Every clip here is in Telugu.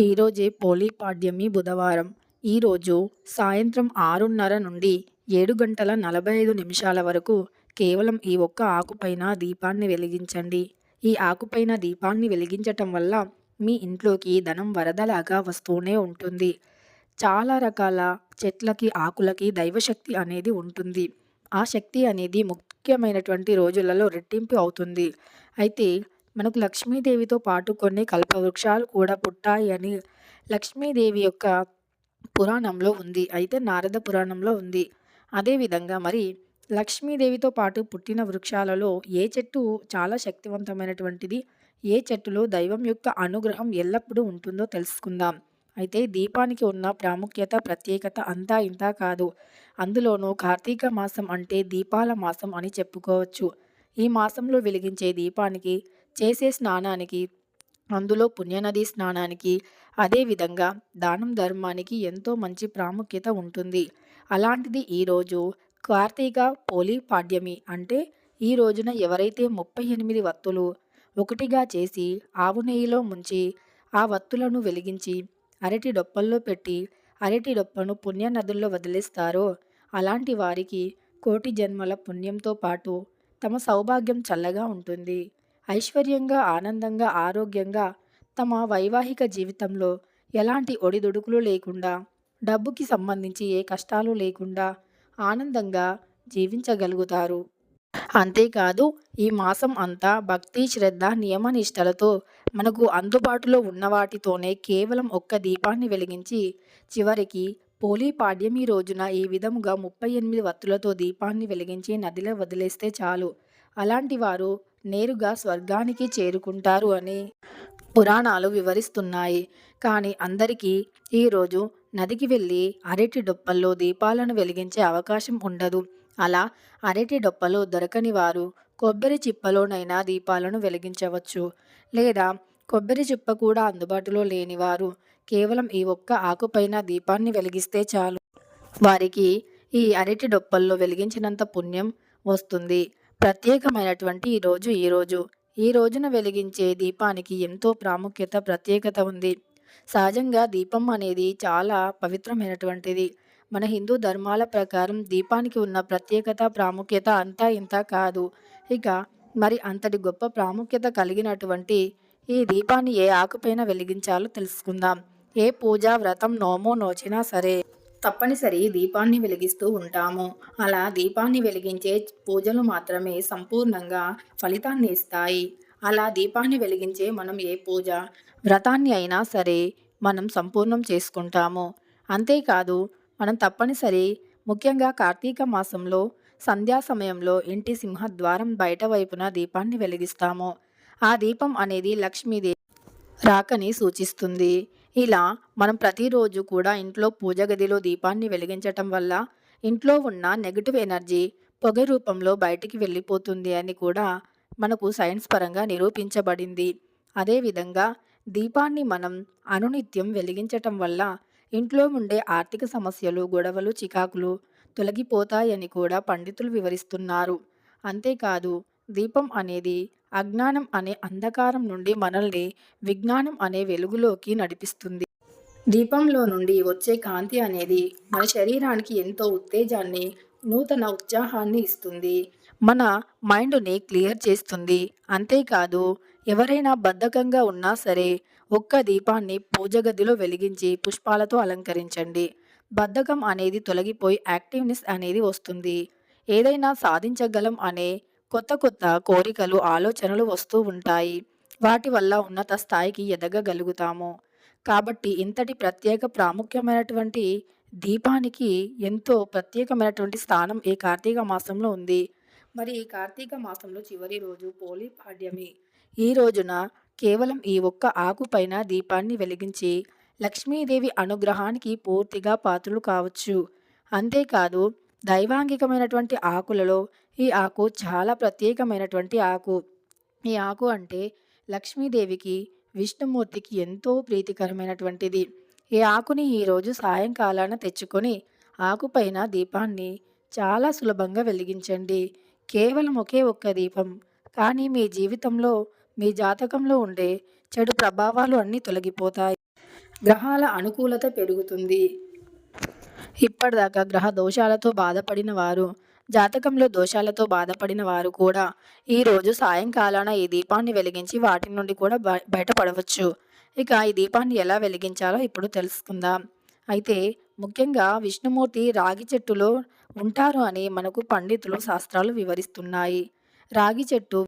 ఈరోజే పోలీపాడ్యమి బుధవారం. ఈరోజు సాయంత్రం ఆరున్నర నుండి ఏడు గంటల నలభై ఐదు నిమిషాల వరకు కేవలం ఈ ఒక్క ఆకుపైన దీపాన్ని వెలిగించండి. ఈ ఆకుపైన దీపాన్ని వెలిగించటం వల్ల మీ ఇంట్లోకి ధనం వరదలాగా వస్తూనే ఉంటుంది. చాలా రకాల చెట్లకి, ఆకులకి దైవశక్తి అనేది ఉంటుంది. ఆ శక్తి అనేది ముఖ్యమైనటువంటి రోజులలో రెట్టింపు అవుతుంది. అయితే మనకు లక్ష్మీదేవితో పాటు కొన్ని కల్పవృక్షాలు కూడా పుట్టాయి అని లక్ష్మీదేవి యొక్క పురాణంలో ఉంది. అయితే నారద పురాణంలో ఉంది. అదేవిధంగా మరి లక్ష్మీదేవితో పాటు పుట్టిన వృక్షాలలో ఏ చెట్టు చాలా శక్తివంతమైనటువంటిది, ఏ చెట్టులో దైవం యొక్క అనుగ్రహం ఎల్లప్పుడూ ఉంటుందో తెలుసుకుందాం. అయితే దీపానికి ఉన్న ప్రాముఖ్యత, ప్రత్యేకత అంతా ఇంతా కాదు. అందులోనూ కార్తీక మాసం అంటే దీపాల మాసం అని చెప్పుకోవచ్చు. ఈ మాసంలో వెలిగించే దీపానికి, చేసే స్నానానికి, అందులో పుణ్యనది స్నానానికి, అదేవిధంగా దానం ధర్మానికి ఎంతో మంచి ప్రాముఖ్యత ఉంటుంది. అలాంటిది ఈరోజు కార్తీక పోలి పాడ్యమి అంటే ఈ రోజున ఎవరైతే ముప్పై ఎనిమిది వత్తులు ఒకటిగా చేసి ఆవు నెయ్యిలో ముంచి ఆ వత్తులను వెలిగించి అరటి డొప్పల్లో పెట్టి అరటి డొప్పను పుణ్య నదుల్లో వదిలేస్తారో అలాంటి వారికి కోటి జన్మల పుణ్యంతో పాటు తమ సౌభాగ్యం చల్లగా ఉంటుంది. ఐశ్వర్యంగా, ఆనందంగా, ఆరోగ్యంగా తమ వైవాహిక జీవితంలో ఎలాంటి ఒడిదుడుకులు లేకుండా, డబ్బుకి సంబంధించి ఏ కష్టాలు లేకుండా ఆనందంగా జీవించగలుగుతారు. అంతేకాదు ఈ మాసం అంతా భక్తి, శ్రద్ధ, నియమనిష్టలతో మనకు అందుబాటులో ఉన్న వాటితోనే కేవలం ఒక్క దీపాన్ని వెలిగించి చివరికి పోలీ పాడ్యమి రోజున ఈ విధముగా ముప్పై ఎనిమిది వత్తులతో దీపాన్ని వెలిగించి నదిలో వదిలేస్తే చాలు. అలాంటి వారు నేరుగా స్వర్గానికి చేరుకుంటారు అని పురాణాలు వివరిస్తున్నాయి. కానీ అందరికీ ఈరోజు నదికి వెళ్ళి అరటి డొప్పల్లో దీపాలను వెలిగించే అవకాశం ఉండదు. అలా అరటి డొప్పలో దొరకని వారు కొబ్బరి చిప్పలోనైనా దీపాలను వెలిగించవచ్చు. లేదా కొబ్బరి చిప్ప కూడా అందుబాటులో లేని వారు కేవలం ఈ ఒక్క ఆకుపైన దీపాన్ని వెలిగిస్తే చాలు. వారికి ఈ అరటి డొప్పల్లో వెలిగించినంత పుణ్యం వస్తుంది. ప్రత్యేకమైనటువంటి ఈ రోజు ఈరోజు. ఈ రోజున వెలిగించే దీపానికి ఎంతో ప్రాముఖ్యత, ప్రత్యేకత ఉంది. సహజంగా దీపం అనేది చాలా పవిత్రమైనటువంటిది. మన హిందూ ధర్మాల ప్రకారం దీపానికి ఉన్న ప్రత్యేకత, ప్రాముఖ్యత అంతా ఇంత కాదు. ఇక మరి అంతటి గొప్ప ప్రాముఖ్యత కలిగినటువంటి ఈ దీపాన్ని ఏ ఆకుపైన వెలిగించాలో తెలుసుకుందాం. ఏ పూజ, వ్రతం, నోమో నోచినా సరే తప్పనిసరి దీపాన్ని వెలిగిస్తూ ఉంటాము. అలా దీపాన్ని వెలిగించే పూజలు మాత్రమే సంపూర్ణంగా ఫలితాన్ని ఇస్తాయి. అలా దీపాన్ని వెలిగించే మనం ఏ పూజ, వ్రతాన్ని అయినా సరే మనం సంపూర్ణం చేసుకుంటాము. అంతేకాదు మనం తప్పనిసరి ముఖ్యంగా కార్తీక మాసంలో సంధ్యా సమయంలో ఇంటి సింహద్వారం బయట వైపున దీపాన్ని వెలిగిస్తాము. ఆ దీపం అనేది లక్ష్మీదేవి రాకని సూచిస్తుంది. ఇలా మనం ప్రతిరోజు కూడా ఇంట్లో పూజ గదిలో దీపాన్ని వెలిగించటం వల్ల ఇంట్లో ఉన్న నెగిటివ్ ఎనర్జీ పొగ రూపంలో బయటికి వెళ్ళిపోతుంది అని కూడా మనకు సైన్స్ పరంగా నిరూపించబడింది. అదేవిధంగా దీపాన్ని మనం అనునిత్యం వెలిగించటం వల్ల ఇంట్లో ఉండే ఆర్థిక సమస్యలు, గొడవలు, చికాకులు తొలగిపోతాయని కూడా పండితులు వివరిస్తున్నారు. అంతేకాదు దీపం అనేది అజ్ఞానం అనే అంధకారం నుండి మనల్ని విజ్ఞానం అనే వెలుగులోకి నడిపిస్తుంది. దీపంలో నుండి వచ్చే కాంతి అనేది మన శరీరానికి ఎంతో ఉత్తేజాన్ని, నూతన ఉత్సాహాన్ని ఇస్తుంది. మన మైండ్ని క్లియర్ చేస్తుంది. అంతేకాదు ఎవరైనా బద్ధకంగా ఉన్నా సరే ఒక్క దీపాన్ని పూజ గదిలో వెలిగించి పుష్పాలతో అలంకరించండి. బద్ధకం అనేది తొలగిపోయి యాక్టివ్నెస్ అనేది వస్తుంది. ఏదైనా సాధించగలం అనే కొత్త కొత్త కోరికలు, ఆలోచనలు వస్తూ ఉంటాయి. వాటి వల్ల ఉన్నత స్థాయికి ఎదగగలుగుతాము. కాబట్టి ఇంతటి ప్రత్యేక ప్రాముఖ్యమైనటువంటి దీపానికి ఎంతో ప్రత్యేకమైనటువంటి స్థానం ఈ కార్తీక మాసంలో ఉంది. మరి ఈ కార్తీక మాసంలో చివరి రోజు పోలీ పాడ్యమి. ఈ రోజున కేవలం ఈ ఒక్క ఆకుపైన దీపాన్ని వెలిగించి లక్ష్మీదేవి అనుగ్రహానికి పూర్తిగా పాత్రలు కావచ్చు. అంతేకాదు దైవాంగికమైనటువంటి ఆకులలో ఈ ఆకు చాలా ప్రత్యేకమైనటువంటి ఆకు. ఈ ఆకు అంటే లక్ష్మీదేవికి, విష్ణుమూర్తికి ఎంతో ప్రీతికరమైనటువంటిది. ఈ ఆకుని ఈరోజు సాయంకాలాన తెచ్చుకొని ఆకుపైన దీపాన్ని చాలా సులభంగా వెలిగించండి. కేవలం ఒకే ఒక్క దీపం. కానీ మీ జీవితంలో, మీ జాతకంలో ఉండే చెడు ప్రభావాలు అన్నీ తొలగిపోతాయి. గ్రహాల అనుకూలత పెరుగుతుంది ఇప్పటిదాకా గ్రహ దోషాలతో బాధపడిన వారు జాతకంలో దోషాలతో బాధపడిన వారు కూడా ఈరోజు సాయంకాలాన ఈ దీపాన్ని వెలిగించి వాటి నుండి కూడా బయటపడవచ్చు. ఇక ఈ దీపాన్ని ఎలా వెలిగించాలో ఇప్పుడు తెలుసుకుందాం. అయితే ముఖ్యంగా విష్ణుమూర్తి రాగి చెట్టులో ఉంటారు అని మనకు పండితులు శాస్త్రాలు వివరిస్తున్నాయి. రాగి చెట్టు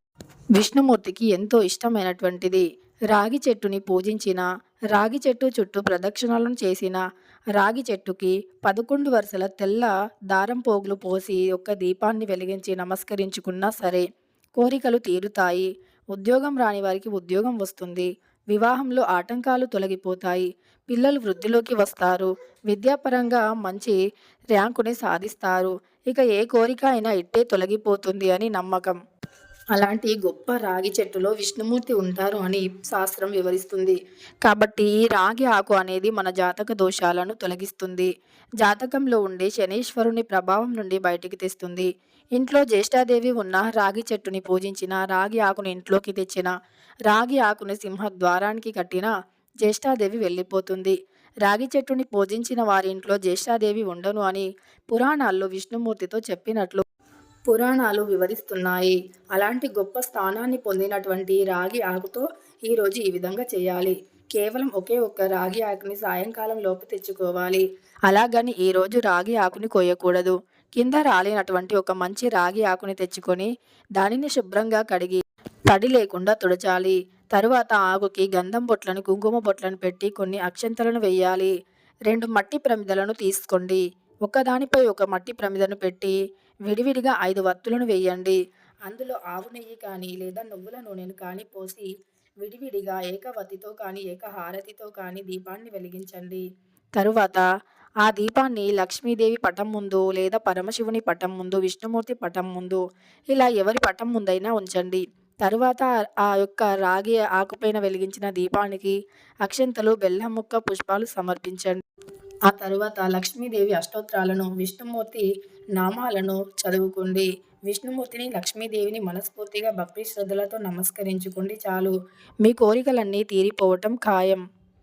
విష్ణుమూర్తికి ఎంతో ఇష్టమైనటువంటిది. రాగి చెట్టుని పూజించిన రాగి చెట్టు చుట్టూ ప్రదక్షిణలను చేసిన రాగి చెట్టుకి పదకొండు వరుసల తెల్ల దారం పోగులు పోసి ఒక్క దీపాన్ని వెలిగించి నమస్కరించుకున్నా సరే కోరికలు తీరుతాయి. ఉద్యోగం రాని వారికి ఉద్యోగం వస్తుంది. వివాహంలో ఆటంకాలు తొలగిపోతాయి. పిల్లలు వృద్ధిలోకి వస్తారు. విద్యాపరంగా మంచి ర్యాంకుని సాధిస్తారు. ఇక ఏ కోరిక అయినా ఇట్టే తొలగిపోతుంది అని నమ్మకం. అలాంటి గొప్ప రాగి చెట్టులో విష్ణుమూర్తి ఉంటారు అని శాస్త్రం వివరిస్తుంది. కాబట్టి ఈ రాగి ఆకు అనేది మన జాతక దోషాలను తొలగిస్తుంది. జాతకంలో ఉండే శనీశ్వరుని ప్రభావం నుండి బయటికి తెస్తుంది. ఇంట్లో జ్యేష్ఠాదేవి ఉన్న రాగి చెట్టుని పూజించిన రాగి ఆకుని ఇంట్లోకి తెచ్చిన రాగి ఆకుని సింహ ద్వారానికి కట్టిన జ్యేష్ఠాదేవి వెళ్ళిపోతుంది. రాగి చెట్టుని పూజించిన వారి ఇంట్లో జ్యేష్ఠాదేవి ఉండను అని పురాణాల్లో విష్ణుమూర్తితో చెప్పినట్లు పురాణాలు వివరిస్తున్నాయి. అలాంటి గొప్ప స్థానాన్ని పొందినటువంటి రాగి ఆకుతో ఈరోజు ఈ విధంగా చేయాలి. కేవలం ఒకే ఒక్క రాగి ఆకుని సాయంకాలం లోపు తెచ్చుకోవాలి. అలాగని ఈరోజు రాగి ఆకుని కొయ్యకూడదు కింద రాలినటువంటి ఒక మంచి రాగి ఆకుని తెచ్చుకొని దానిని శుభ్రంగా కడిగి తడి లేకుండా తుడచాలి. తరువాత ఆకుకి గంధం బొట్లను కుంకుమ బొట్లను పెట్టి కొన్ని అక్షంతలను వేయాలి. రెండు మట్టి ప్రమిదలను తీసుకోండి. ఒకదానిపై ఒక మట్టి ప్రమిదను పెట్టి విడివిడిగా ఐదు వత్తులను వేయండి. అందులో ఆవు నెయ్యి కానీ లేదా నువ్వుల నూనెను కానీ పోసి విడివిడిగా ఏకవతితో కానీ ఏకహారతితో కానీ దీపాన్ని వెలిగించండి. తరువాత ఆ దీపాన్ని లక్ష్మీదేవి పటం ముందు లేదా పరమశివుని పటం ముందు విష్ణుమూర్తి పటం ముందు ఇలా ఎవరి పటం ముందైనా ఉంచండి. తరువాత ఆ యొక్క రాగి ఆకుపైన వెలిగించిన దీపానికి అక్షంతలు బెల్లం ముక్క పుష్పాలు సమర్పించండి. ఆ తర్వాత లక్ష్మీదేవి అష్టోత్తరాలను విష్ణుమూర్తి నామాలను చదువుకోండి విష్ణుమూర్తిని లక్ష్మీదేవిని మనస్ఫూర్తిగా భక్తి శ్రద్ధలతో నమస్కరించుకోండి చాలు. మీ కోరికలన్నీ తీరిపోవటం ఖాయం.